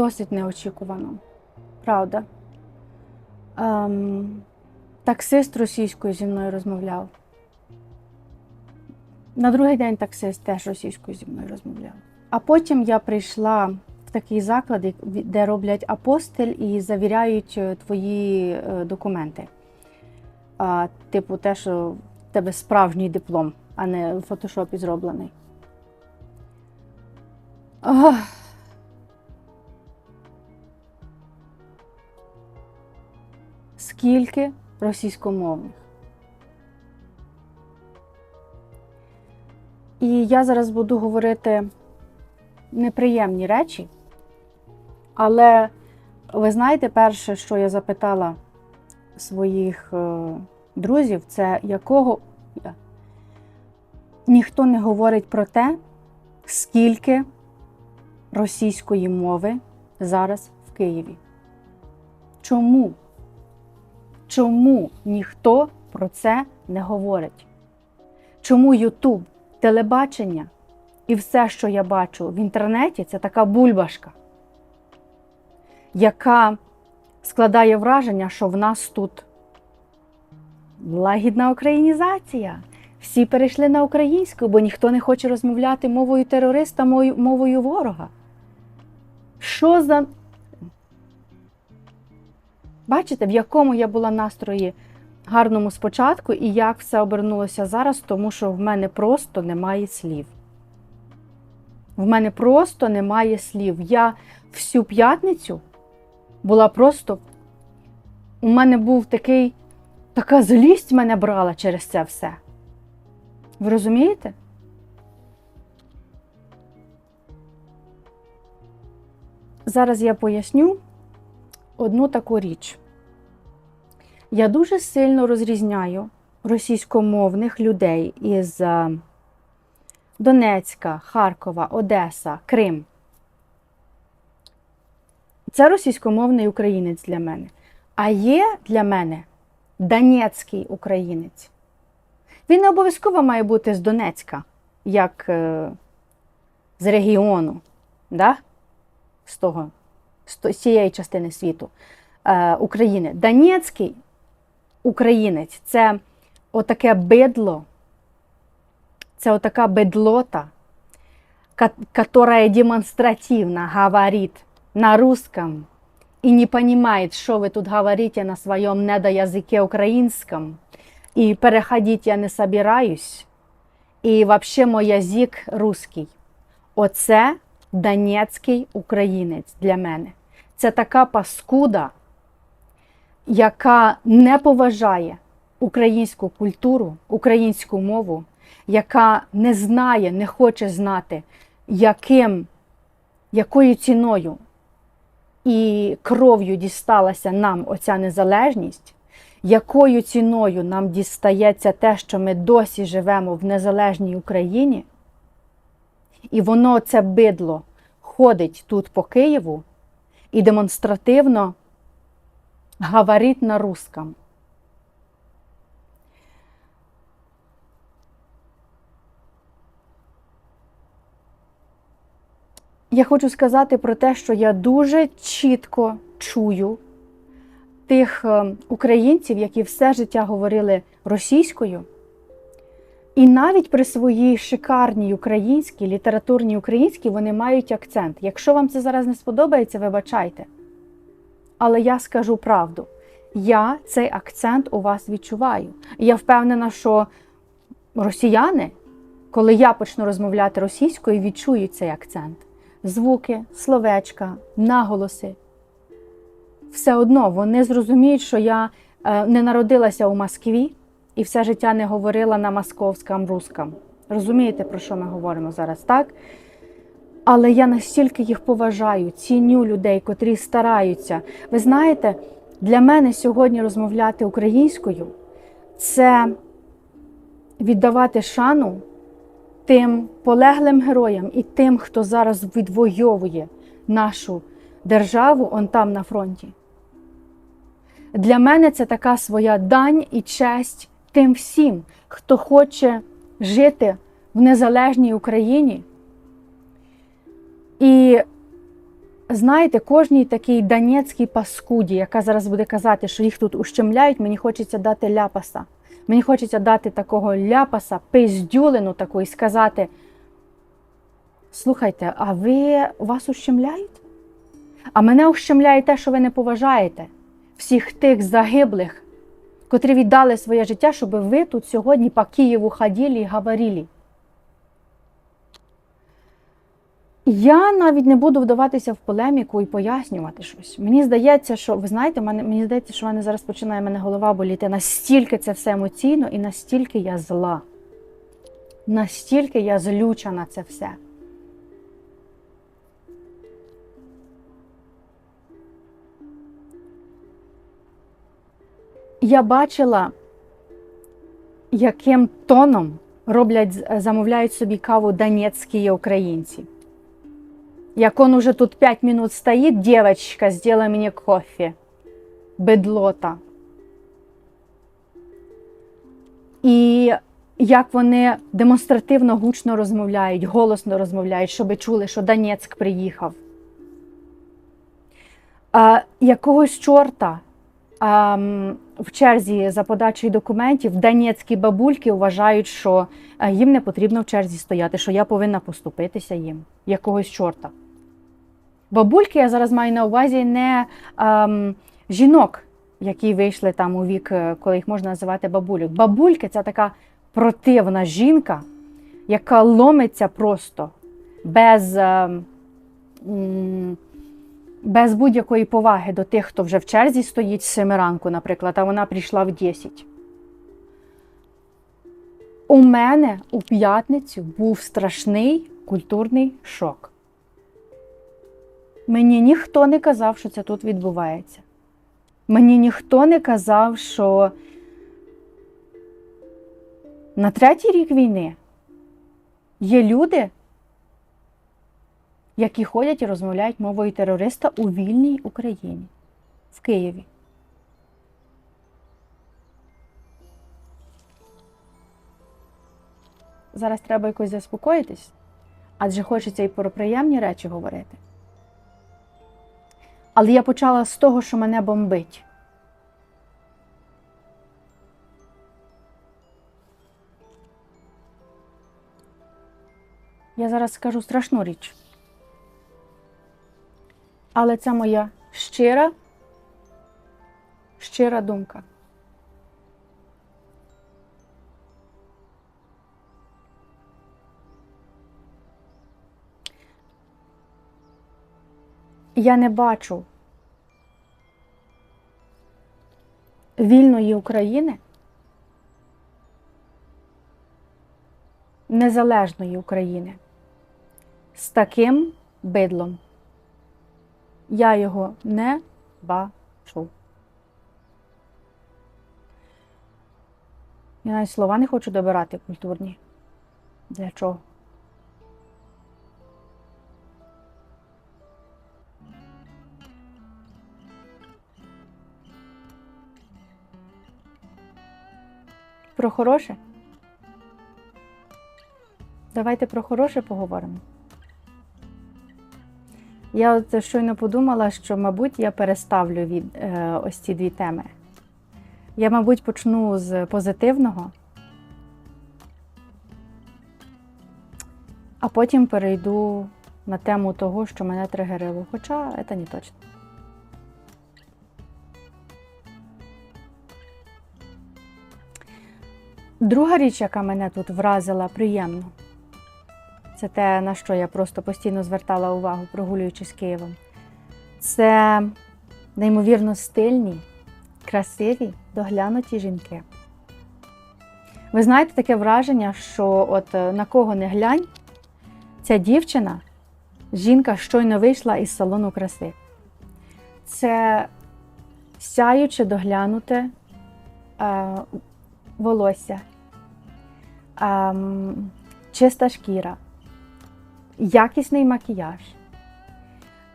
досить неочікувано. Правда. Ем, таксист російською зі мною розмовляв. На другий день таксист теж російською зі мною розмовляв. А потім я прийшла в такий заклад, де роблять апостиль і завіряють е, твої е, документи. А, типу, те, що в тебе справжній диплом, а не в фотошопі зроблений. Ах. Скільки російськомовних? І я зараз буду говорити неприємні речі, але ви знаєте, перше, що я запитала своїх е, друзів, це якого ніхто не говорить про те, скільки російської мови зараз в Києві. Чому? Чому ніхто про це не говорить? Чому Ютуб, телебачення і все, що я бачу в інтернеті, це така бульбашка, яка складає враження, що в нас тут лагідна українізація. Всі перейшли на українську, бо ніхто не хоче розмовляти мовою терориста, мовою, ворога. Що за. Бачите, в якому я була настрої гарному спочатку і як все обернулося зараз, тому що в мене просто немає слів. В мене просто немає слів. Я всю п'ятницю була просто. У мене був такий, така злість мене брала через це все. Ви розумієте? Зараз я поясню одну таку річ. Я дуже сильно розрізняю російськомовних людей із е, Донецька, Харкова, Одеса, Крим. Це російськомовний українець для мене. А є для мене донецький українець. Він не обов'язково має бути з Донецька, як е, з регіону, да? з, того, з цієї частини світу е, України. Донецький українець це отаке бидло, це отака бедлота, которая демонстративно говорит на русском и не понимает, что вы тут говорите на своем недоязыке українському. І переходити я не собираюсь. І взагалі мой язик русський. Оце донецький українець для мене. Це така паскуда, яка не поважає українську культуру, українську мову, яка не знає, не хоче знати, яким, якою ціною і кров'ю дісталася нам оця незалежність, якою ціною нам дістається те, що ми досі живемо в незалежній Україні, і воно це бидло ходить тут по Києву і демонстративно говорить на русском. Я хочу сказати про те, що я дуже чітко чую тих е, українців, які все життя говорили російською, і навіть при своїй шикарній українській, літературній українській вони мають акцент. Якщо вам це зараз не сподобається, вибачайте. Але я скажу правду. Я цей акцент у вас відчуваю. І я впевнена, що росіяни, коли я почну розмовляти російською, відчують цей акцент. Звуки, словечка, наголоси. Все одно вони зрозуміють, що я е, не народилася у Москві і все життя не говорила на московському русском. Розумієте, про що ми говоримо зараз, так? Але я настільки їх поважаю, ціню людей, котрі стараються. Ви знаєте, для мене сьогодні розмовляти українською це віддавати шану тим полеглим героям і тим, хто зараз відвоює нашу державу он там на фронті. Для мене це така своя дань і честь тим всім, хто хоче жити в незалежній Україні і знаєте, кожній такій донецькій паскуді, яка зараз буде казати, що їх тут ущемляють, мені хочеться дати ляпаса. Мені хочеться дати такого ляпаса, пиздюлину таку і сказати: слухайте, а ви вас ущемляють? А мене ущемляє те, що ви не поважаєте всіх тих загиблих, котрі віддали своє життя, щоб ви тут сьогодні по Києву ходили і говорили. Я навіть не буду вдаватися в полеміку і пояснювати щось. Мені здається, що ви знаєте, мене, мені здається, що мене зараз починає мене голова боліти. Настільки це все емоційно і настільки я зла. Настільки я злюча на це все. Я бачила, яким тоном роблять, замовляють собі каву донецькі українці. Як он уже тут 5 минут стоїть, девочка, сделай мені кофе. Бедлота. І як вони демонстративно гучно розмовляють, голосно розмовляють, щоб чули, що Донецьк приїхав. А, якогось чорта а, в черзі за подачею документів донецькі бабульки вважають, що е, їм не потрібно в черзі стояти, що я повинна поступитися їм. Якогось чорта. Бабульки я зараз маю на увазі не ем, жінок, які вийшли там у вік, е, коли їх можна називати бабулю. Бабульки це така противна жінка, яка ломиться просто без, ем, без будь-якої поваги до тих, хто вже в черзі стоїть з 7 ранку, наприклад, а вона прийшла в 10. У мене у п'ятницю був страшний культурний шок. Мені ніхто не казав, що це тут відбувається. Мені ніхто не казав, що на третій рік війни є люди, які ходять і розмовляють мовою терориста у вільній Україні, в Києві. Зараз треба якось заспокоїтись, адже хочеться і про приємні речі говорити. Але я почала з того, що мене бомбить. Я зараз скажу страшну річ. Але це моя щира, щира думка. Я не бачу вільної України, незалежної України з таким бидлом. Я його не бачу. Я навіть слова не хочу добирати культурні. Для чого? Про хороше? Давайте про хороше поговоримо. Я от щойно подумала, що, мабуть, я переставлю від, е, ось ці дві теми. Я, мабуть, почну з позитивного, а потім перейду на тему того, що мене тригерило. Хоча це не точно. Друга річ, яка мене тут вразила приємно, це те, на що я просто постійно звертала увагу, прогулюючись Києвом. Це неймовірно стильні, красиві, доглянуті жінки. Ви знаєте таке враження, що от е, на кого не глянь, ця дівчина, жінка щойно вийшла із салону краси. Це сяюче доглянуте е, волосся, ем, чиста шкіра, якісний макіяж,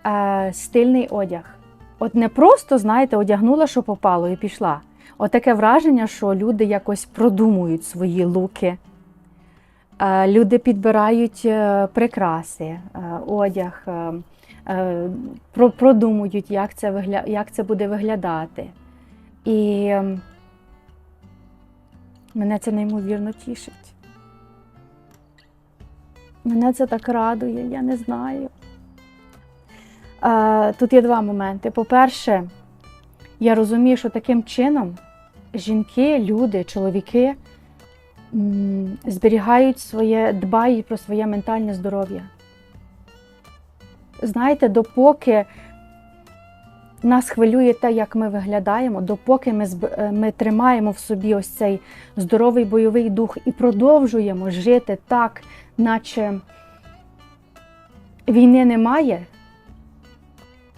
е, стильний одяг. От не просто, знаєте, одягнула, що попало, і пішла. От таке враження, що люди якось продумують свої луки. Е, Люди підбирають е, прикраси, е, одяг, е, е, про- продумують, як це, вигля... як це буде виглядати. І ем, мене це неймовірно тішить. Мене це так радує, я не знаю. Тут є два моменти. По-перше, я розумію, що таким чином жінки, люди, чоловіки зберігають своє, дбають про своє ментальне здоров'я. Знаєте, допоки нас хвилює те, як ми виглядаємо, допоки ми, е, ми тримаємо в собі ось цей здоровий бойовий дух і продовжуємо жити так, наче війни немає.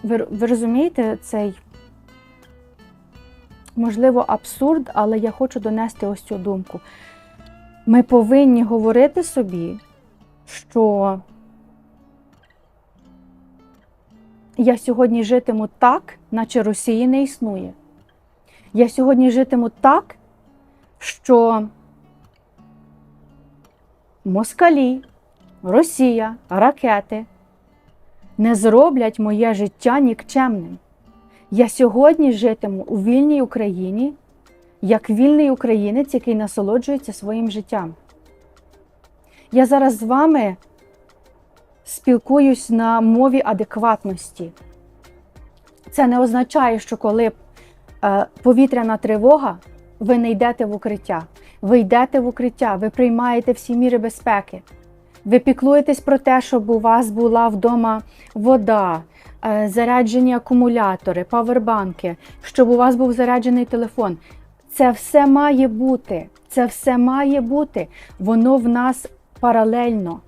Ви, ви розумієте цей, можливо, абсурд, але я хочу донести ось цю думку. Ми повинні говорити собі, що я сьогодні житиму так, наче Росії не існує. Я сьогодні житиму так, що москалі, Росія, ракети не зроблять моє життя нікчемним. Я сьогодні житиму у вільній Україні як вільний українець, який насолоджується своїм життям. Я зараз з вами спілкуюсь на мові адекватності. Це не означає, що коли е, повітряна тривога, ви не йдете в укриття. Ви йдете в укриття, ви приймаєте всі міри безпеки. Ви піклуєтесь про те, щоб у вас була вдома вода, е, заряджені акумулятори, павербанки, щоб у вас був заряджений телефон. Це все має бути. Це все має бути. Воно в нас паралельно.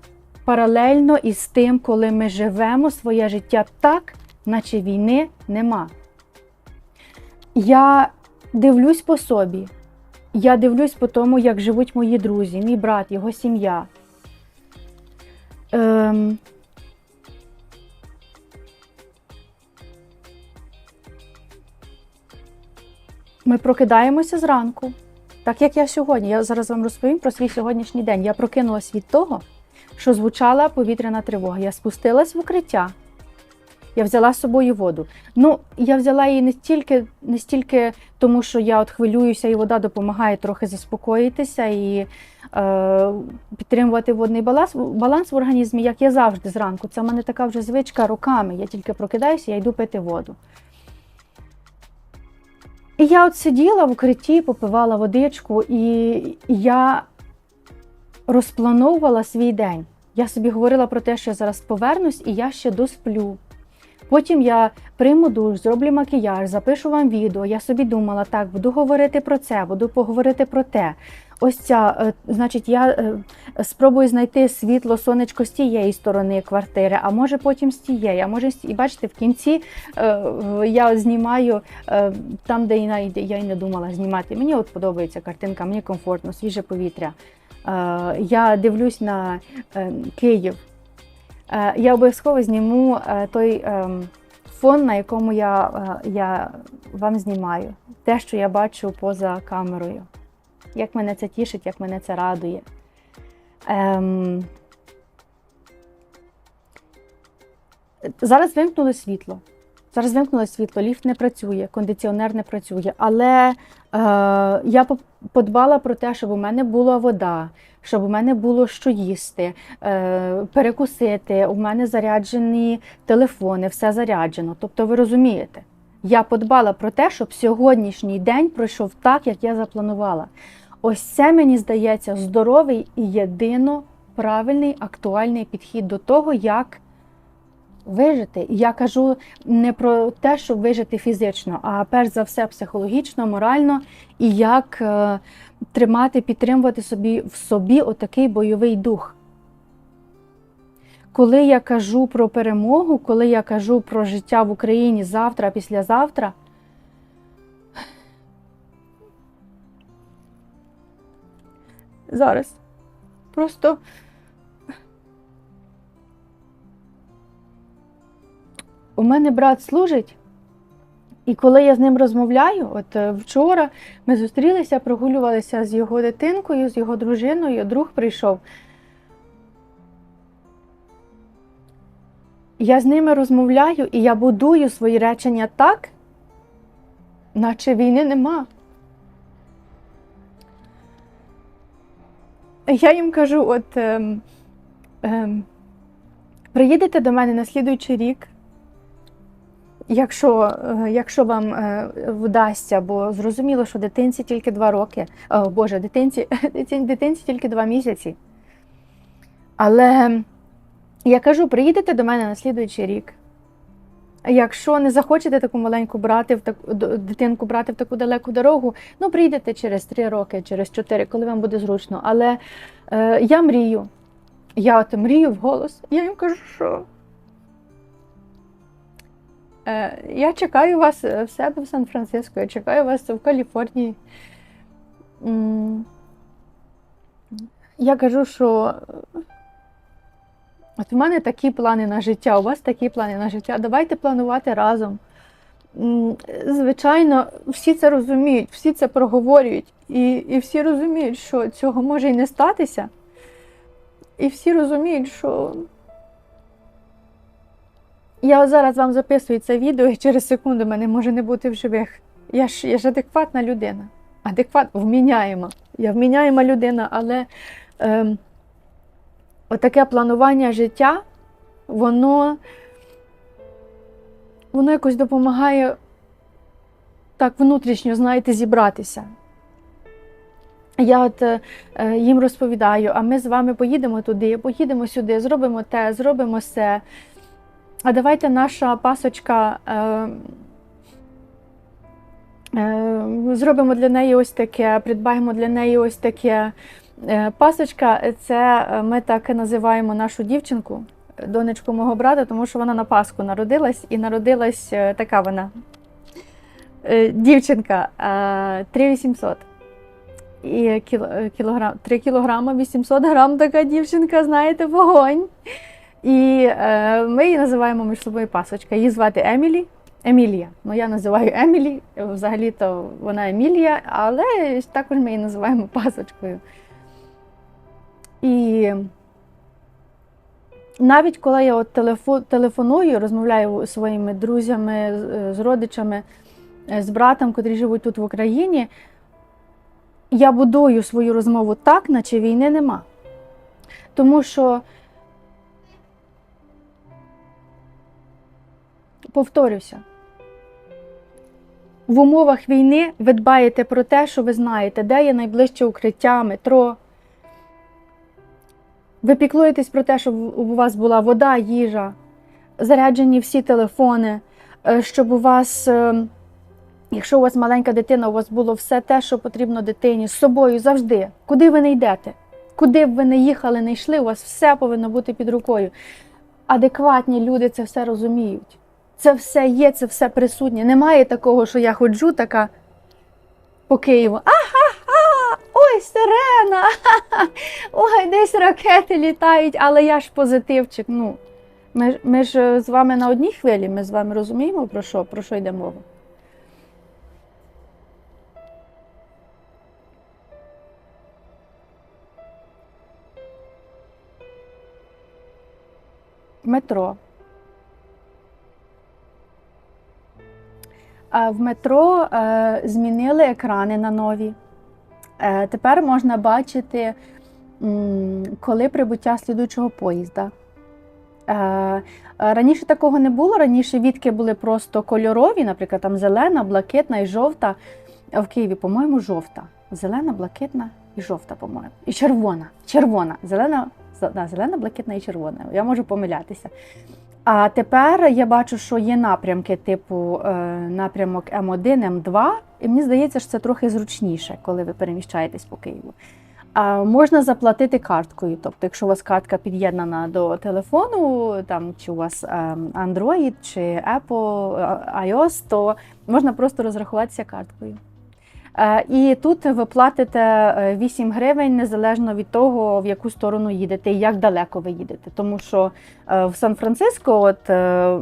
Паралельно із тим, коли ми живемо своє життя так, наче війни нема. Я дивлюсь по собі. Я дивлюсь по тому, як живуть мої друзі, мій брат, його сім'я. Ем... Ми прокидаємося зранку, так як я сьогодні. Я зараз вам розповім про свій сьогоднішній день. Я прокинулась від того, що звучала повітряна тривога. Я спустилась в укриття. Я взяла з собою воду. Ну, я взяла її не стільки, не стільки тому, що я от хвилююся, і вода допомагає трохи заспокоїтися і е, підтримувати водний баланс, баланс в організмі, як я завжди зранку. Це в мене така вже звичка роками. Я тільки прокидаюся, я йду пити воду. І я от сиділа в укритті, попивала водичку, і я розплановувала свій день. Я собі говорила про те, що я зараз повернусь і я ще досплю. Потім я прийму душ, зроблю макіяж, запишу вам відео. Я собі думала, так, буду говорити про це, буду поговорити про те. Ось ця, е, значить, я е, спробую знайти світло, сонечко з тієї сторони квартири, а може потім з тієї, а може І бачите, в кінці е, я знімаю там, де я й не думала знімати. Мені от подобається картинка, мені комфортно, свіже повітря. Е, Я дивлюсь на е, Київ. Е, Я обов'язково зніму той ем, фон, на якому я, я вам знімаю. Те, що я бачу поза камерою. Як мене це тішить, як мене це радує. Ем... Зараз вимкнули світло. Зараз вимкнули світло, ліфт не працює, кондиціонер не працює. Але е, я подбала про те, щоб у мене була вода, щоб у мене було що їсти, е, перекусити. У мене заряджені телефони, все заряджено. Тобто, ви розумієте, я подбала про те, щоб сьогоднішній день пройшов так, як я запланувала. Ось це мені здається здоровий і єдино правильний актуальний підхід до того, як вижити. І я кажу не про те, щоб вижити фізично, а перш за все психологічно, морально, і як е, тримати, підтримувати собі в собі отакий бойовий дух. Коли я кажу про перемогу, коли я кажу про життя в Україні завтра, післязавтра, зараз просто у мене брат служить, і коли я з ним розмовляю, от е, вчора ми зустрілися, прогулювалися з його дитинкою, з його дружиною, друг прийшов. Я з ними розмовляю і я будую свої речення так, наче війни нема. Я їм кажу: от ем, ем, приїдете до мене на слідуючий рік, якщо, е, якщо вам е, вдасться, бо зрозуміло, що дитинці тільки два роки, о, Боже, дитинці, дитин- дитинці тільки два місяці. Але я кажу, приїдете до мене на слідуючий рік. Якщо не захочете таку маленьку брати в таку дитинку брати в таку далеку дорогу, ну прийдете через три роки, через чотири, коли вам буде зручно. Але е, я мрію. Я от мрію вголос. Я їм кажу, що е, я чекаю вас е, в себе в Сан-Франциско, я чекаю вас в Каліфорнії. Я кажу, що е, от в мене такі плани на життя, у вас такі плани на життя. Давайте планувати разом. Звичайно, всі це розуміють, всі це проговорюють, і, і всі розуміють, що цього може і не статися. І всі розуміють, що я зараз вам записую це відео, і через секунду мене може не бути в живих. Я ж, я ж адекватна людина. Адекват, вміняєма. Я вміняєма людина, але ем, отаке планування життя, воно, воно якось допомагає так внутрішньо, знаєте, зібратися. Я от е, їм розповідаю, а ми з вами поїдемо туди, поїдемо сюди, зробимо те, зробимо все. А давайте наша пасочка. Е, е, зробимо для неї ось таке, придбаємо для неї ось таке. Е, Пасочка це е, ми так і називаємо нашу дівчинку, донечку мого брата, тому що вона на Пасху народилась і народилась така вона. Дівчинка е, 3800 і кіло, кілограм, 3 кілограма 800 грам така дівчинка, знаєте, вогонь. І е, ми її називаємо між собою пасочка. Її звати Емілі. Емілія. Ну, я називаю Емілі, взагалі-то вона Емілія, але також ми її називаємо пасочкою. І навіть коли я от телефоную, розмовляю зі своїми друзями, з- з родичами, е, з братом, котрі живуть тут в Україні, я будую свою розмову так, наче війни нема. Тому що, повторюся, в умовах війни ви дбаєте про те, що ви знаєте, де є найближче укриття, метро. Ви піклуєтесь про те, щоб у вас була вода, їжа, заряджені всі телефони, е, щоб у вас, е, якщо у вас маленька дитина, у вас було все те, що потрібно дитині з собою завжди. Куди ви не йдете? Куди б ви не їхали, не йшли, у вас все повинно бути під рукою. Адекватні люди це все розуміють. Це все є, це все присутнє. Немає такого, що я ходжу така по Києву. Ага, ой, сирена! ха-ха, Ой, десь ракети літають, але я ж позитивчик. Ну, ми, ми ж е, з вами на одній хвилі, ми з вами розуміємо, про що, про що йде мова. Метро. В метро е, змінили екрани на нові. Е, тепер можна бачити, коли прибуття слідуючого поїзда. Е, раніше такого не було. Раніше відки були просто кольорові, наприклад, там зелена, блакитна і жовта. А в Києві, по-моєму, жовта. Зелена, блакитна і жовта, по-моєму. І червона. Червона. Зелена, зелена, блакитна і червона. Я можу помилятися. А тепер я бачу, що є напрямки, типу е, напрямок М1, М2, і мені здається, що це трохи зручніше, коли ви переміщаєтесь по Києву. А можна заплатити карткою. Тобто, якщо у вас картка під'єднана до телефону, там чи у вас ем, Android чи Apple, е, iOS, то можна просто розрахуватися карткою. Е, І тут ви платите е, 8 гривень незалежно від того, в яку сторону їдете і як далеко ви їдете. Тому що е, в Сан-Франциско, от е,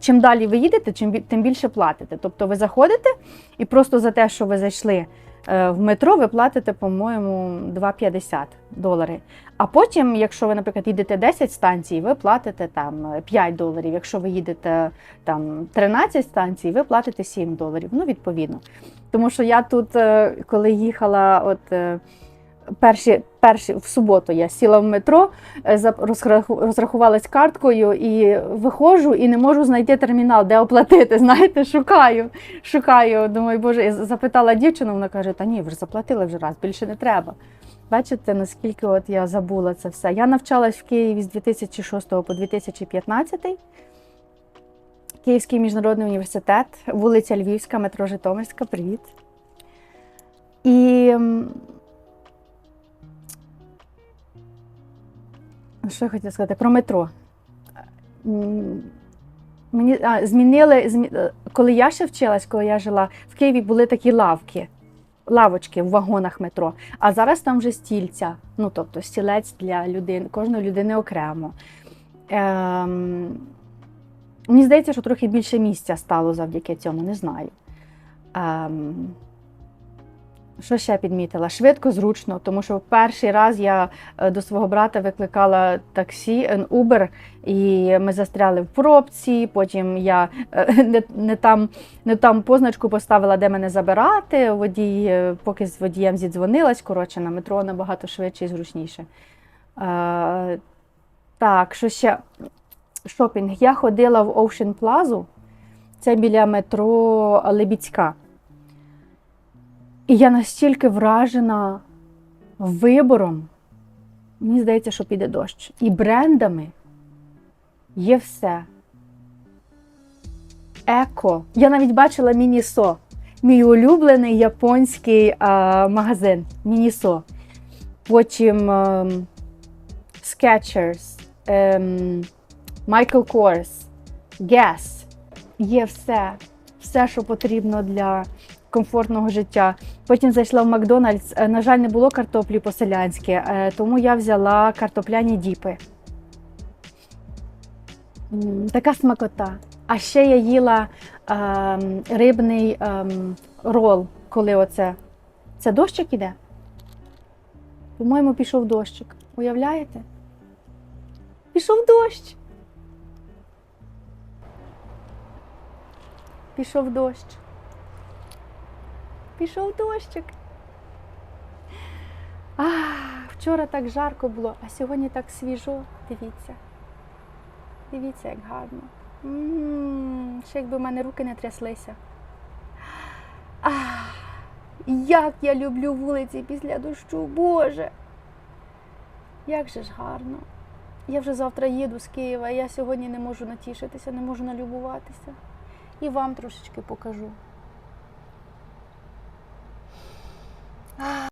чим далі ви їдете, чим тим більше платите. Тобто ви заходите і просто за те, що ви зайшли Е, В метро ви платите, по-моєму, 2,50 долари. А потім, якщо ви, наприклад, їдете 10 станцій, ви платите там 5 доларів. Якщо ви їдете там 13 станцій, ви платите 7 доларів. Ну, відповідно. Тому що я тут, е, коли їхала, от е, перші, перші в суботу я сіла в метро, е, розрахувалась карткою і виходжу, і не можу знайти термінал, де оплатити. Знаєте, шукаю, шукаю. Думаю, боже, і запитала дівчину, вона каже: Та ні, ви ж заплатили вже раз, більше не треба. Бачите, наскільки от я забула це все. Я навчалась в Києві з 2006 по 2015. Київський міжнародний університет, вулиця Львівська, метро Житомирська. Привіт. І що я хотіла сказати про метро. Мені а, змінили, змі... е, коли я ще вчилась, коли я жила в Києві, були такі лавки, лавочки в вагонах метро. А зараз там вже стільця, ну тобто стілець для людини, кожної людини окремо. Ем... Мені здається, що трохи більше місця стало завдяки цьому, не знаю. Ем... Що ще підмітила? Швидко, зручно, тому що в перший раз я е, до свого брата викликала таксі, е, Uber, і ми застряли в пробці. Потім я е, не, не, там, не там позначку поставила, де мене забирати. Водій, поки з водієм зідзвонилась, коротше, на метро набагато швидше і зручніше. Е, так, що ще? Шопінг. Я ходила в Ocean Plaza, це біля метро Лебідська. І я настільки вражена вибором. Мені здається, що піде дощ. І брендами є все. Еко. Я навіть бачила Мінісо. Мій улюблений японський а, магазин Мінісо. Потім Skechers, ем, Michael Kors. Є все. Все, що потрібно для комфортного життя. Потім зайшла в Макдональдс. Е, На жаль, не було картоплі по-селянськи, е, тому я взяла картопляні діпи. Така смакота. А ще я їла ем, рибний ем, рол, коли оце. Це дощик іде? По-моєму, пішов дощик. Уявляєте? Пішов дощ. Пішов дощ. Пішов дощик. Ах, вчора так жарко було, а сьогодні так свіжо. Дивіться. Дивіться, як гарно. М, Ще якби в мене руки не тряслися. Ах, як я люблю вулиці після дощу, Боже. Як же ж гарно. Я вже завтра їду з Києва, я сьогодні не можу натішитися, не можу налюбуватися. І вам трошечки покажу. 아,